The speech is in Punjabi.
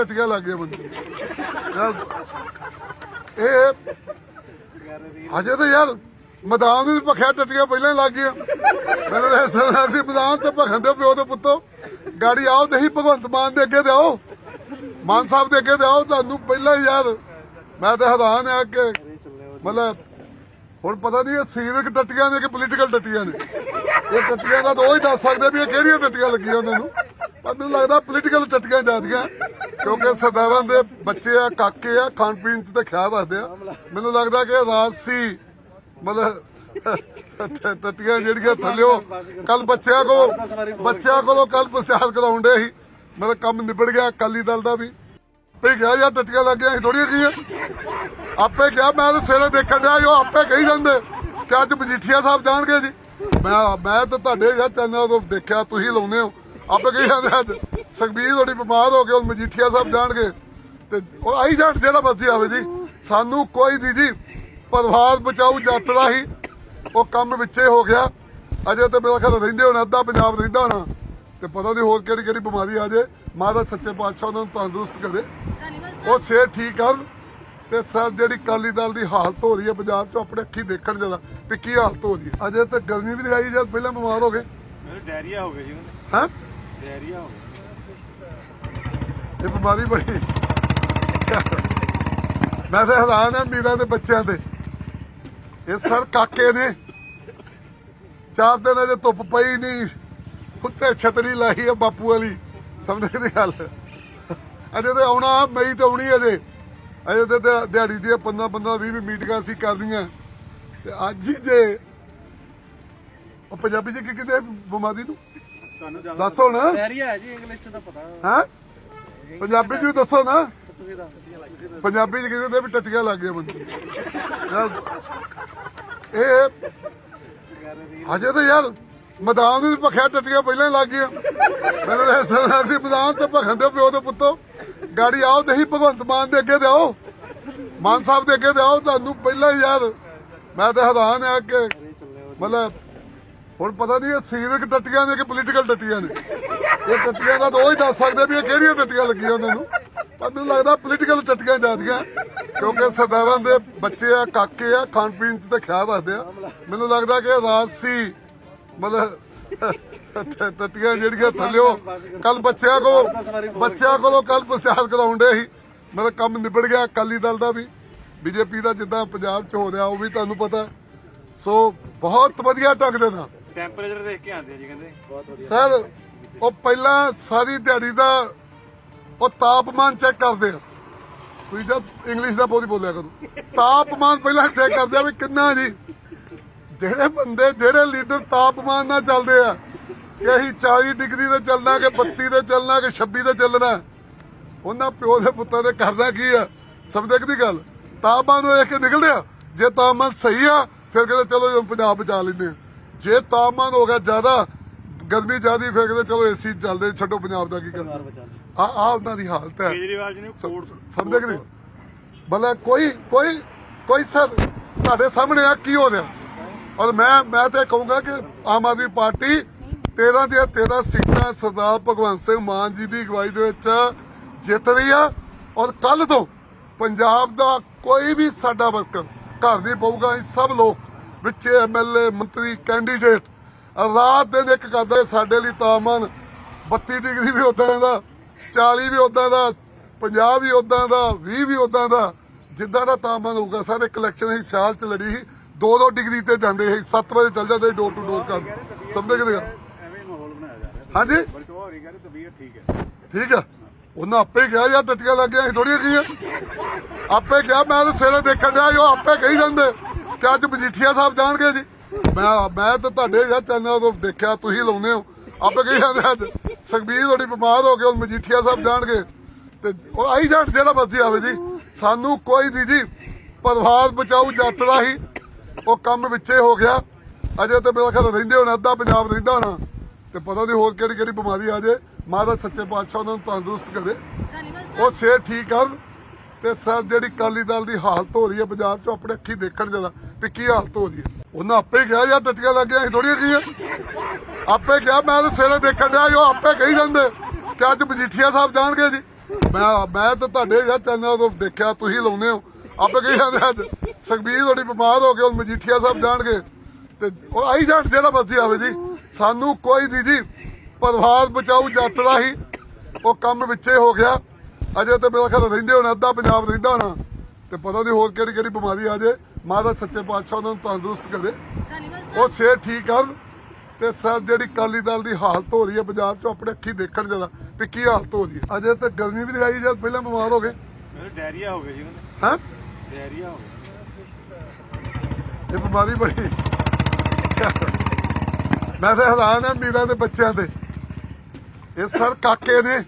ਟੱਟੀਆਂ ਲੱਗ ਗਏ ਬੰਦੇ ਇਹ ਅਜੇ ਤਾਂ ਯਾਰ, ਮੈਦਾਨ ਨੂੰ ਭਖਿਆ ਟੱਟੀਆਂ ਪਹਿਲਾਂ ਹੀ ਲੱਗ ਗਈਆਂ। ਮੈਨੂੰ ਤਾਂ ਐਸਾ ਲੱਗਦੀ, ਮੈਦਾਨ ਤੇ ਭਖਣ ਦੇ ਪਿਓ ਦੇ ਪੁੱਤੋ। ਗਾੜੀ ਆਓ ਤੇ ਹੀ ਭਗਵੰਤ ਮਾਨ ਦੇ ਅੱਗੇ ਤੇ ਆਓ ਮਾਨ ਸਾਹਿਬ ਦੇ ਅੱਗੇ ਤੇ ਆਓ ਤੁਹਾਨੂੰ ਪਹਿਲਾਂ ਹੀ ਯਾਰ। ਮੈਂ ਤਾਂ ਹੈਰਾਨ ਆ ਕਿ ਮਤਲਬ, ਹੁਣ ਪਤਾ ਨਹੀਂ ਇਹ ਸੀਵਿਕ ਟੱਟੀਆਂ ਨੇ ਕਿ ਪੋਲੀਟੀਕਲ ਟੱਟੀਆਂ ਨੇ। ਇਹ ਟੱਟੀਆਂ ਦਾ ਤਾਂ ਉਹ ਹੀ ਦੱਸ ਸਕਦੇ ਵੀ ਇਹ ਕਿਹੜੀਆਂ ਟੱਟੀਆਂ ਲੱਗੀਆਂ ਉਹਨਾਂ ਨੂੰ। ਮੈਨੂੰ ਲੱਗਦਾ ਪੋਲੀਟੀਕਲ ਟੱਟੀਆਂ ਜਾਂਦੀਆਂ ਕਿਉਂਕਿ ਸਰਦਾਰਾਂ ਦੇ ਬੱਚੇ ਆ, ਕਾਕੇ ਆ, ਖਾਣ ਪੀਣ ਚ ਤੇ ਖਿਆਲ ਰੱਖਦੇ ਆ। ਮੈਨੂੰ ਲੱਗਦਾ ਕਿ ਰਾਜ ਸੀ, ਮਤਲਬ, ਟੱਟੀਆਂ ਜਿਹੜੀਆਂ ਥੱਲਿਓ ਕੱਲ ਬੱਚਿਆਂ ਕੋ ਬੱਚਿਆਂ ਕੋਲੋਂ ਕੱਲ ਪ੍ਰਚਾਰ ਕਰਾਉਂਦੇ ਸੀ। ਮਤਲਬ ਕੰਮ ਨਿਬੜ ਗਿਆ, ਅਕਾਲੀ ਦਲ ਦਾ ਵੀ। ਤੇ ਗਿਆ ਯਾਰ ਟੱਟੀਆਂ ਲੱਗ ਗਿਆ ਥੋੜੀਆਂ ਗਈਆਂ ਆਪੇ ਗਿਆ ਮੈਂ ਤਾਂ ਸਵੇਰੇ ਦੇਖਣ ਡਿਆ ਜੋ ਆਪੇ ਕਹੀ ਜਾਂਦੇ ਕਿ ਅੱਜ ਮਜੀਠੀਆ ਸਾਹਿਬ ਜਾਣਗੇ ਜੀ। ਮੈਂ ਮੈਂ ਤਾਂ ਤੁਹਾਡੇ ਯਾਰ ਚੈਨਲ ਤੋਂ ਦੇਖਿਆ, ਤੁਸੀਂ ਲਾਉਂਦੇ ਹੋ। ਆਪੇ ਕਹੀ ਜਾਂਦੇ ਅੱਜ। ਸੁਖਬੀਰ ਥੋੜੀ ਬਿਮਾਰ ਹੋ ਕੇ ਉਹ ਮਜੀਠੀਆ ਸਾਹਿਬ ਜਾਣਗੇ ਤੇ ਉਹ ਆਈ ਜਾਣ ਜਿਹੜਾ ਮਰਜ਼ੀ ਆਵੇ ਜੀ। ਸਾਨੂੰ ਕੋਈ ਨਹੀਂ ਜੀ। ਪਰਿਵਾਰ ਬਚਾਊ ਜੱਟ ਦਾ ਹੀ ਉਹ ਕੰਮ ਵਿੱਚੇ ਹੋ ਗਿਆ। ਅਜੇ ਤੇ ਮੇਰਾ ਖਿਆਲ ਰਹਿੰਦੇ ਹੋਣਾ ਅੱਧਾ ਪੰਜਾਬ ਰਹਿੰਦਾ ਹੋਣਾ। ਤੇ ਪਤਾ ਨਹੀਂ ਹੋਰ ਕਿਹੜੀ ਕਿਹੜੀ ਬਿਮਾਰੀ ਆ ਜੇ। ਮਾਤਾ ਸੱਚੇ ਪਾਤਸ਼ਾਹ ਉਹਨਾਂ ਨੂੰ ਤੰਦਰੁਸਤ ਕਰੇ। ਉਹ ਸਿਹਤ ਠੀਕ ਕਰਨ। ਤੇ ਸਰ ਜਿਹੜੀ ਕਾਲੀ ਦਲ ਦੀ ਹਾਲਤ ਹੋ ਰਹੀ ਹੈ ਪੰਜਾਬ 'ਚ ਆਪਣੇ ਅੱਖੀ ਦੇਖਣ ਜਦਾ ਵੀ ਕੀ ਹਾਲਤ ਹੋ ਰਹੀ ਹੈ। ਅਜੇ ਤੇ ਗਰਮੀ ਵੀ ਆਈ ਜਦ ਪਹਿਲਾਂ ਬਿਮਾਰ ਹੋ ਗਏ। ਡਾਇਰੀਆ ਹੋ ਗਿਆ ਜੀ ਹੈ? ਡਾਇਰੀਆ ਹੋ ਗਿਆ ਇਹ ਬਿਮਾਰੀ ਬੜੀ। ਮੈਂ ਤਾਂ ਹੈਰਾਨ ਆ ਮੀਰਾਂ ਦੇ ਬੱਚਿਆਂ ਤੇ। ਇਹ ਸਰ ਕਾਕੇ ਨੇ। ਚਾਰ ਦਿਨ ਅਜੇ ਧੁੱਪ ਪਈ ਨਹੀਂ ਉੱਤੇ ਛਤਰੀ ਲਾਈ ਆ ਬਾਪੂ ਵਾਲੀ। ਸਮਝਦੇ ਗੱਲ। ਅਜੇ ਤੇ ਆਉਣਾ, ਮਈ ਤੇ ਆਉਣੀ ਅਜੇ। ਅਜੇ ਤੇ ਦਿਹਾੜੀ ਦੀਆਂ 15 15 20 20 ਮੀਟਿੰਗਾਂ ਅਸੀਂ ਕਰਦੀਆਂ ਤੇ ਅੱਜ ਹੀ ਜੇ ਉਹ ਪੰਜਾਬੀ ਚ ਕੀ ਕਿਤੇ ਬਿਮਾਰੀ ਨੂੰ ਤੁਹਾਨੂੰ ਜ਼ਿਆਦਾ ਦੱਸੋ ਨਾ। ਡਾਇਰੀਆ ਹੈ ਜੀ ਇੰਗਲਿਸ਼ ਚ ਤਾਂ ਪਤਾ। ਹਾਂ? ਪੰਜਾਬੀ ਚ ਵੀ ਦੱਸੋ ਨਾ। ਤੁਸੀਂ ਦੱਸ ਪੰਜਾਬੀ ਚ ਕਹਿੰਦੇ ਨੇ ਵੀ ਟੱਟੀਆਂ ਲੱਗ ਗਈਆਂ ਬੰਦੇ। ਇਹ ਅਜੇ ਤਾਂ ਯਾਰ ਮੈਦਾਨ ਨੂੰ ਭਖਿਆ ਟੱਟੀਆਂ ਪਹਿਲਾਂ ਹੀ ਲੱਗ ਗਈਆਂ। ਮੈਨੂੰ ਤਾਂ ਐਸਾ ਲੱਗਦੀ ਮੈਦਾਨ ਤੇ ਭਖਣ ਦੇ ਪਿਓ ਦੇ ਪੁੱਤੋ। ਗਾੜੀ ਆਓ ਤੇ ਹੀ ਭਗਵੰਤ ਮਾਨ ਦੇ ਅੱਗੇ ਤੇ ਆਓ। ਮਾਨ ਸਾਹਿਬ ਦੇ ਅੱਗੇ ਤੇ ਆਓ। ਤੁਹਾਨੂੰ ਪਹਿਲਾਂ ਹੀ ਯਾਰ ਮੈਂ ਤਾਂ ਹੈਰਾਨ ਆ ਕਿ ਮਤਲਬ ਹੁਣ ਪਤਾ ਨਹੀਂ ਇਹ ਸੀਵਿਕ ਟੱਟੀਆਂ ਨੇ ਕਿ ਪੋਲੀਟੀਕਲ ਟੱਟੀਆਂ ਨੇ। ਇਹ ਟੱਟੀਆਂ ਦਾ ਤਾਂ ਉਹ ਹੀ ਦੱਸ ਸਕਦੇ ਵੀ ਇਹ ਕਿਹੜੀਆਂ ਟੱਟੀਆਂ ਲੱਗੀਆਂ ਉਹਨਾਂ ਨੂੰ। ਪਰ ਮੈਨੂੰ ਲੱਗਦਾ ਪੋਲੀਟੀਕਲ ਟੱਟੀਆਂ ਜਾਂਦੀਆਂ ਕਿਉਂਕਿ ਸਰਦਾਰਾਂ ਦੇ ਬੱਚੇ ਆ, ਕਾਕੇ ਆ, ਖਾਣ ਪੀਣ ਚ ਤਾਂ ਖਿਆਲ ਰੱਖਦੇ ਆ। ਮੈਨੂੰ ਲੱਗਦਾ ਕਿ ਰਾਜਸੀ ਮਤਲਬ, ਟੱਟੀਆਂ ਜਿਹੜੀਆਂ ਥੱਲਿਓ, ਕੱਲ ਬੱਚਿਆਂ ਕੋ ਬੱਚਿਆਂ ਕੋਲੋਂ ਕੱਲ ਪ੍ਰਚਾਰ ਕਰਾਉਂਦੇ ਸੀ। ਮਤਲਬ ਕੰਮ ਨਿਬੜ ਗਿਆ, ਅਕਾਲੀ ਦਲ ਦਾ ਵੀ, ਬੀਜੇਪੀ ਦਾ ਜਿੱਦਾਂ ਪੰਜਾਬ ਚ ਹੋ ਰਿਹਾ, ਉਹ ਵੀ ਤੁਹਾਨੂੰ ਪਤਾ। ਸੋ ਬਹੁਤ ਵਧੀਆ ਢੰਗ ਦੇ ਨਾਲ। ਟੈਂਪਰੇਚਰ ਦੇਖ ਕੇ ਆਉਂਦੇ ਆ ਜੀ ਕਹਿੰਦੇ। ਬਹੁਤ ਵਧੀਆ। ਸਰ ਉਹ ਪਹਿਲਾਂ ਸਾਰੀ ਦਿਹਾੜੀ ਦਾ ਉਹ ਤਾਪਮਾਨ ਚੈੱਕ ਕਰਦੇ ਆ। ਤੁਸੀਂ ਜਦ ਇੰਗਲਿਸ਼ ਦਾ ਬੋਲੀ ਬੋਲਿਆ ਕਰੋ। ਤਾਪਮਾਨ ਪਹਿਲਾਂ ਚੈੱਕ ਕਰਦੇ ਆ ਵੀ ਕਿੰਨਾ ਜੀ। ਜਿਹੜੇ ਬੰਦੇ ਜਿਹੜੇ ਲੀਡਰ ਤਾਪਮਾਨ ਨਾਲ ਚੱਲਦੇ ਆ ਕਿ ਅਸੀਂ 40 ਡਿਗਰੀ ਤੇ ਚੱਲਣਾ ਕਿ 32 ਤੇ ਚੱਲਣਾ ਕਿ 26 ਤੇ ਚੱਲਣਾ ਉਹਨਾਂ ਪਿਓ ਦੇ ਪੁੱਤਾਂ ਦੇ ਕਰਦਾ ਕੀ ਆ? ਸਮਝਦੇ ਦੀ ਗੱਲ ਤਾਪਮਾਨ ਨੂੰ ਦੇਖ ਕੇ ਨਿਕਲਦੇ ਆ। ਜੇ ਤਾਪਮਾਨ ਸਹੀ ਆ ਫਿਰ ਕਹਿੰਦੇ ਚਲੋ ਪੰਜਾਬ ਬਚਾ ਲੈਂਦੇ ਆ। ਜੇ ਤਾਪਮਾਨ ਹੋ ਗਿਆ ਜ਼ਿਆਦਾ ਗਰਮੀ ਜ਼ਿਆਦੀ ਫਿਰ ਕਹਿੰਦੇ ਚਲੋ ਏਸੀ ਚੱਲਦੇ ਛੱਡੋ ਪੰਜਾਬ ਦਾ ਕੀ ਕਰਨਾ। ਆ ਆ ਉਹਨਾਂ ਦੀ ਹਾਲਤ ਹੈ। ਕੇਜਰੀਵਾਲ ਜੀ ਨੇ ਕੋਰਟ ਸਮਝਦੇ ਕਿ ਨਹੀਂ? ਭਲਾ ਕੋਈ ਕੋਈ ਕੋਈ ਸਰ ਤੁਹਾਡੇ ਸਾਹਮਣੇ ਆ ਕੀ ਹੋ ਰਿਹਾ? ਔਰ ਮੈਂ ਮੈਂ ਤੇ ਕਹੂੰਗਾ ਕਿ ਆਮ ਆਦਮੀ ਪਾਰਟੀ 13 ਦੀਆਂ 13 ਸੀਟਾਂ ਸਰਦਾਰ ਭਗਵੰਤ ਸਿੰਘ ਮਾਨ ਜੀ ਦੀ ਅਗਵਾਈ ਦੇ ਵਿੱਚ ਜਿੱਤ ਰਹੀ ਆ। ਔਰ ਕੱਲ ਤੋਂ ਪੰਜਾਬ ਦਾ ਕੋਈ ਵੀ ਸਾਡਾ ਵਰਕਰ ਘਰ ਨਹੀਂ ਪਊਗਾ। ਸਭ ਲੋਕ ਵਿੱਚ ਐਮਐਲਏ ਮੰਤਰੀ ਕੈਂਡੀਡੇਟ ਰਾਤ ਦਿਨ ਇੱਕ ਕਰਦਾ ਸਾਡੇ ਲਈ ਤਾਪਮਾਨ 32 ਡਿਗਰੀ ਵੀ ਉਦਾਂ ਦਾ 40 ਵੀ ਉਦਾਂ ਦਾ 50 ਵੀ ਉਦਾਂ ਦਾ 20 ਵੀ ਉਦਾਂ ਦਾ ਜਿੱਦਾਂ ਦਾ ਤਾਪਮਾਨ ਹੋਊਗਾ। ਸਾਰੇ ਕਲੈਕਸ਼ਨ ਅਸੀਂ ਸਿਆਲ ਚ ਲੜੀ ਸੀ 2-2 ਡਿਗਰੀ ਤੇ ਜਾਂਦੇ ਸੀ 7 ਵਜੇ ਚੱਲ ਜਾਂਦੇ ਡੋਰ ਟੂ ਡੋਰ ਕਰ ਕਿ ਜਾ ਰਿਹਾ। ਹਾਂਜੀ? ਠੀਕ ਹੈ। ਉਹਨਾਂ ਆਪੇ ਕਿਹਾ ਯਾਰ ਟੱਟੀਆਂ ਲੱਗ ਗਈਆਂ ਥੋੜੀਆਂ ਗਈਆਂ ਆਪੇ ਕਿਹਾ ਮੈਂ ਤਾਂ ਸਵੇਰੇ ਦੇਖਣ ਡਿਆ ਜੋ ਆਪੇ ਕਹੀ ਜਾਂਦੇ। ਤੇ ਅੱਜ ਮਜੀਠੀਆ ਸਾਹਿਬ ਜਾਣਗੇ ਜੀ? ਮੈਂ ਮੈਂ ਤਾਂ ਤੁਹਾਡੇ ਯਾਰ ਚੈਨਲ ਤੋਂ ਦੇਖਿਆ, ਤੁਸੀਂ ਲਾਉਂਦੇ ਹੋ। ਆਪੇ ਕਹੀ ਜਾਂਦੇ ਅੱਜ? ਸੁਖਬੀਰ ਥੋੜੀ ਬਿਮਾਰ ਹੋ ਕੇ ਮਜੀਠੀਆ ਸਾਹਿਬ ਜਾਣਗੇ। ਤੇ ਉਹ ਆਈ ਜਾਣ ਜਿਹੜਾ ਮਰਜ਼ੀ ਆਵੇ ਜੀ। ਸਾਨੂੰ ਕੋਈ ਨਹੀਂ ਜੀ ਪਰਿਵਾਰ ਬਚਾਊ ਜੱਟ ਦਾ ਹੀ ਉਹ ਕੰਮ ਵਿੱਚੇ ਹੋ ਗਿਆ। ਅਜੇ ਤੇ ਮੇਰਾ ਖਿਆਲ ਰਹਿੰਦੇ ਹੋਣਾ, ਅੱਧਾ ਪੰਜਾਬ ਰਹਿੰਦਾ ਹੋਣਾ। ਤੇ ਪਤਾ ਨਹੀਂ ਹੋਰ ਕਿਹੜੀ ਕਿਹੜੀ ਬਿਮਾਰੀ ਆ ਜੇ। ਮਾਤਾ ਸੱਚੇ ਪਾਤਸ਼ਾਹ ਉਹਨਾਂ ਨੂੰ ਤੰਦਰੁਸਤ ਕਰੇ। ਉਹ ਸਿਹਤ ਠੀਕ ਕਰਨ। ਤੇ ਸਰ, ਜਿਹੜੀ ਕਾਲੀ ਦਲ ਦੀ ਹਾਲਤ ਹੋ ਰਹੀ ਹੈ ਪੰਜਾਬ 'ਚ ਆਪਣੇ ਅੱਖੀ ਦੇਖਣ ਜਦਾ ਵੀ ਕੀ ਹਾਲਤ ਹੋ ਰਹੀ ਹੈ? ਉਹਨਾਂ ਆਪੇ ਕਿਹਾ, ਯਾਰ ਟੱਟੀਆਂ ਲੱਗ ਗਈਆਂ ਥੋੜੀਆਂ ਗਈਆਂ ਆਪੇ ਕਿਹਾ, ਮੈਂ ਤਾਂ ਸਵੇਰੇ ਦੇਖਣ ਡਿਆ ਜੋ ਆਪੇ ਕਹੀ ਜਾਂਦੇ ਕਿ ਅੱਜ ਮਜੀਠੀਆ ਸਾਹਿਬ ਜਾਣਗੇ ਜੀ। ਮੈਂ ਮੈਂ ਤਾਂ ਤੁਹਾਡੇ ਯਾਰ ਚੈਨਲ ਤੋਂ ਦੇਖਿਆ, ਤੁਸੀਂ ਲਾਉਂਦੇ ਹੋ। ਆਪੇ ਕਹੀ ਜਾਂਦੇ ਅੱਜ ਸੁਖਬੀਰ ਤੁਹਾਡੀ ਬਿਮਾਰ ਹੋ ਗਏ ਹੁਣ ਮਜੀਠੀਆ ਸਾਹਿਬ ਜਾਣਗੇ। ਤੇ ਉਹ ਆਈ ਜਾਣ, ਜਿਹੜਾ ਮਰਜ਼ੀ ਆਵੇ ਜੀ। ਸਾਨੂੰ ਕੋਈ ਨਹੀਂ ਜੀ, ਪਰਿਵਾਰ ਬਚਾਊ ਜੱਟ ਦਾ ਹੀ ਉਹ ਕੰਮ ਵਿੱਚੇ ਹੋ ਗਿਆ। ਅਜੇ ਤੇ ਮੇਰਾ ਖਿਆਲ ਰਹਿੰਦੇ ਹੋਣਾ, ਅੱਧਾ ਪੰਜਾਬ ਰਹਿੰਦਾ ਹੋਣਾ। ਤੇ ਪਤਾ ਨਹੀਂ ਹੋਰ ਕਿਹੜੀ ਕਿਹੜੀ ਬਿਮਾਰੀ ਆ ਜੇ। ਮਾਤਾ ਸੱਚੇ ਪਾਤਸ਼ਾਹ ਉਹਨਾਂ ਨੂੰ ਤੰਦਰੁਸਤ ਕਰੇ। ਉਹ ਸਿਹਤ ਠੀਕ ਕਰਨ ਤੇ ਸਰ ਜਿਹੜੀ ਕਾਲੀ ਦਲ ਦੀ ਹਾਲਤ ਹੋ ਰਹੀ ਹੈ ਪੰਜਾਬ 'ਚ ਆਪਣੇ ਅੱਖੀ ਦੇਖਣ ਜਦਾ ਵੀ ਕੀ ਹਾਲਤ ਹੋ ਰਹੀ ਹੈ। ਅਜੇ ਤੇ ਗਰਮੀ ਵੀ ਆਈ ਜਦ ਪਹਿਲਾਂ ਬਿਮਾਰ ਹੋ ਗਏ। ਡਾਇਰੀਆ ਹੋ ਗਿਆ ਜੀ ਹੈ? ਡਾਇਰੀਆ ਹੋ ਗਿਆ। ਇਹ ਬਿਮਾਰੀ ਬੜੀ। ਮੈਂ ਤਾਂ ਹੈਰਾਨ ਆ ਮੀਰਾਂ ਦੇ ਬੱਚਿਆਂ ਤੇ। ਇਹ ਸਰ ਕਾਕੇ ਨੇ